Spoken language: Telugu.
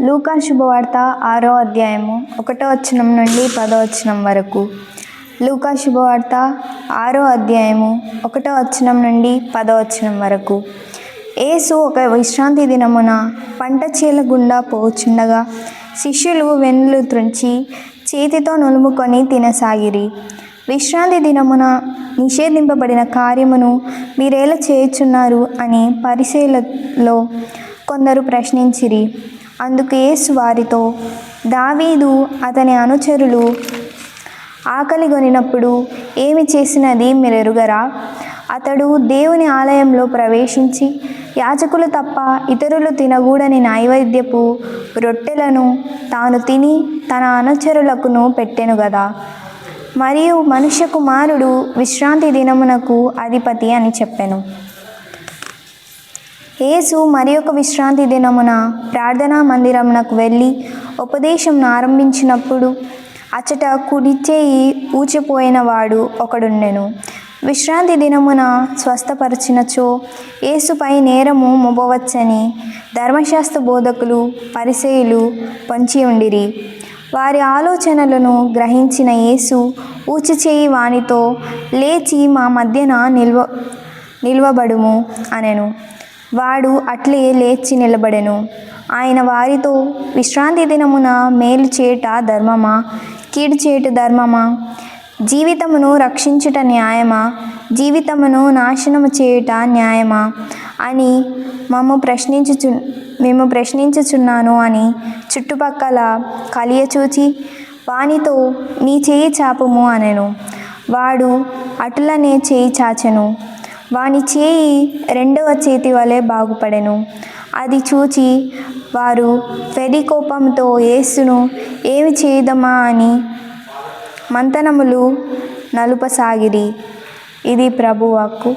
లూకా శుభవార్త ఆరో అధ్యాయము ఒకటో వచనం నుండి పదో వచనం వరకు. లూకా శుభవార్త ఆరో అధ్యాయము ఒకటో వచనం నుండి పదో వచనం వరకు. ఏసు ఒక విశ్రాంతి దినమున పంట చీల గుండా పోచుండగా శిష్యులు వెన్నులు త్రుంచి చేతితో నులుముకొని తినసాగిరి. విశ్రాంతి దినమున నిషేధింపబడిన కార్యమును మీరేలా చేయుచున్నారు అని పరిశీలలో కొందరు ప్రశ్నించిరి. అందుకు యేసు వారితో దావీదు అతని అనుచరులు ఆకలి కొనినప్పుడు ఏమి చేసినది మీరు ఎరుగరా అతడు దేవుని ఆలయంలో ప్రవేశించి యాచకులు తప్ప ఇతరులు తినగూడని నైవేద్యపు రొట్టెలను తాను తిని తన అనుచరులకును పెట్టెను గదా? మరియు మనుష్య కుమారుడు విశ్రాంతి దినమునకు అధిపతి అని చెప్పాను. యేసు మరి ఒక విశ్రాంతి దినమున ప్రార్థనా మందిరమునకు వెళ్ళి ఉపదేశం ఆరంభించినప్పుడు అచట కుడిచేయి ఊచిపోయిన వాడు ఒకడుండెను. విశ్రాంతి దినమున స్వస్థపరిచినచో యేసుపై నేరము మోపవచ్చని ధర్మశాస్త్ర బోధకులు పరిసేయులు పొంచి ఉండిరి. వారి ఆలోచనలను గ్రహించిన యేసు ఊచిచేయి వానితో లేచి మా మధ్యన నిల్వ నిల్వబడుము అనెను. వాడు అట్లే లేచి నిలబడెను. ఆయన వారితో విశ్రాంతి దినమున మేలు చేయుట ధర్మమా? కీడు చేయుట ధర్మమా? జీవితమును రక్షించుట న్యాయమా? జీవితమును నాశనము చేయుట న్యాయమా? అని మమ్ము ప్రశ్నించుచు మేము ప్రశ్నించుచున్నాను అని చుట్టుపక్కల కలియచూచి వానితో నీ చేయి చాపము అనెను. వాడు అటులనే చేయి చాచెను. వాని చేయి రెండవ చేతి వలె బాగుపడెను. అది చూచి వారు వెడి కోపంతో యేసును ఏమి చేయుదమా అని మంతనములు నలుపసాగిరి. ఇది ప్రభువాక్కు.